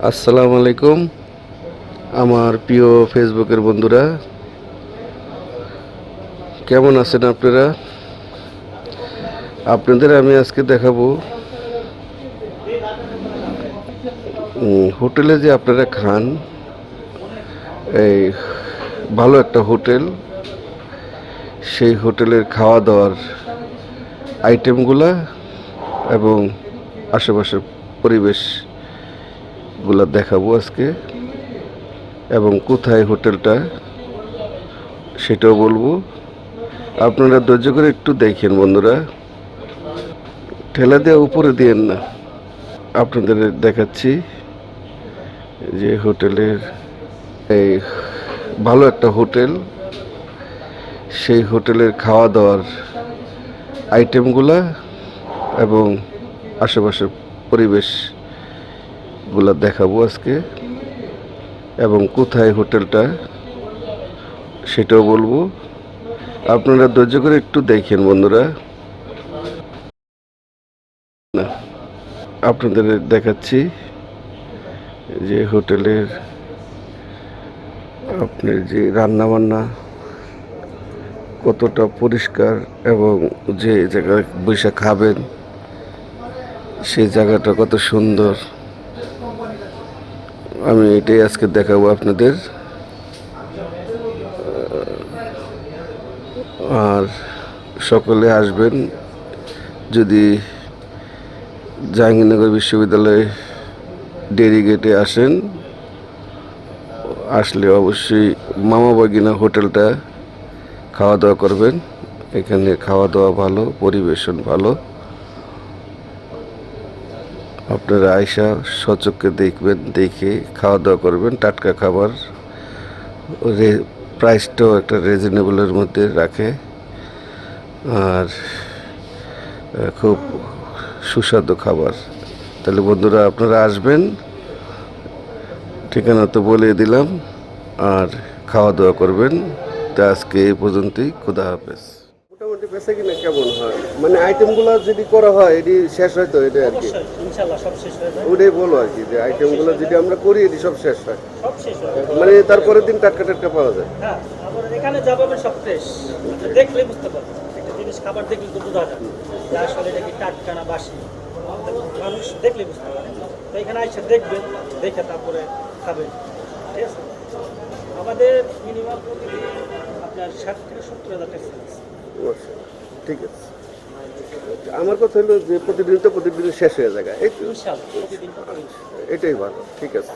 আসসালামু আলাইকুম, আমার প্রিয় ফেসবুকের বন্ধুরা। কেমন আছেন আপনারা? আপনাদের আমি আজকে দেখাবো হোটেলে যে আপনারা খান, এই ভালো একটা হোটেল, সেই হোটেলের খাওয়া দাওয়ার আইটেমগুলা এবং আশেপাশের পরিবেশ গুলা দেখাবো আজকে। এবং কোথায় হোটেলটা, সেটাও বলব। আপনারা ধৈর্য করে একটু দেখেন বন্ধুরা। ঠেলা দেওয়া উপরে দিয়েন না। আপনাদের দেখাচ্ছি যে হোটেলের এই ভালো একটা হোটেল। সেই হোটেলের খাওয়া দাওয়ার আইটেমগুলা এবং আশেপাশের পরিবেশ গুলা দেখাবো আজকে। এবং কোথায় হোটেলটা, সেটাও বলব। আপনারা ধৈর্য করে একটু দেখেন বন্ধুরা। আপনাদের দেখাচ্ছি যে হোটেলের আপনার যে রান্না বান্না কতটা পরিষ্কার এবং যে জায়গায় বসে খাবেন সেই জায়গাটা কত সুন্দর। আমি এটাই আজকে দেখাবো আপনাদের। আর সকলে আসবেন যদি জাহাঙ্গীরনগর বিশ্ববিদ্যালয়ে ডেরিগেটে আসেন, আসলে অবশ্যই মামা বাগিনা হোটেলটা খাওয়া দাওয়া করবেন। এখানে খাওয়া দাওয়া ভালো, পরিবেশন ভালো। আপনারা আয়সা সচককে দেখবেন, দেখে খাওয়া দাওয়া করবেন। টাটকা খাবার প্রাইসটাও একটা রিজনেবলের মধ্যে রাখে। আর খুব সুস্বাদু খাবার। তাহলে বন্ধুরা, আপনারা আসবেন। ঠিকানা তো বলে দিলাম। আর খাওয়া দাওয়া করবেন। তা আজকে এই পর্যন্তই। খুদা হাফেজ। মোটামুটি বেঁচে কিনা কেমন হয়? মানে আইটেমগুলো যদি করা হয় এটি শেষ হয় তো এটা আর কি? হয়ে ওটাই বলো আর কি যে আইটেমগুলো যদি আমরা করি এটি সব শেষ হয়। সব শেষ মানে তারপরের দিন টাটকা টাটকা পাওয়া যায়। হ্যাঁ এখানে যা পাবেন সব ফ্রেশ দেখলে বুঝতে পারবেন। একটা জিনিস খাবার দেখলে তো বোঝা যায়। যে আসলে এটা কি টাটকা না বাসি? মানুষ দেখলে বুঝতে পারে। তো এখানে এসে দেখবেন দেখে তারপরে খাবেন ঠিক আছে? আমাদের মিনিমাম প্রতিদিন আপনার ষাট থেকে সত্তর হাজার টাকা। আচ্ছা, ঠিক আছে। আমার কথা হলো যে প্রতিদিন তো প্রতিদিন শেষ হয়ে যায়। এটাই ভালো ঠিক আছে।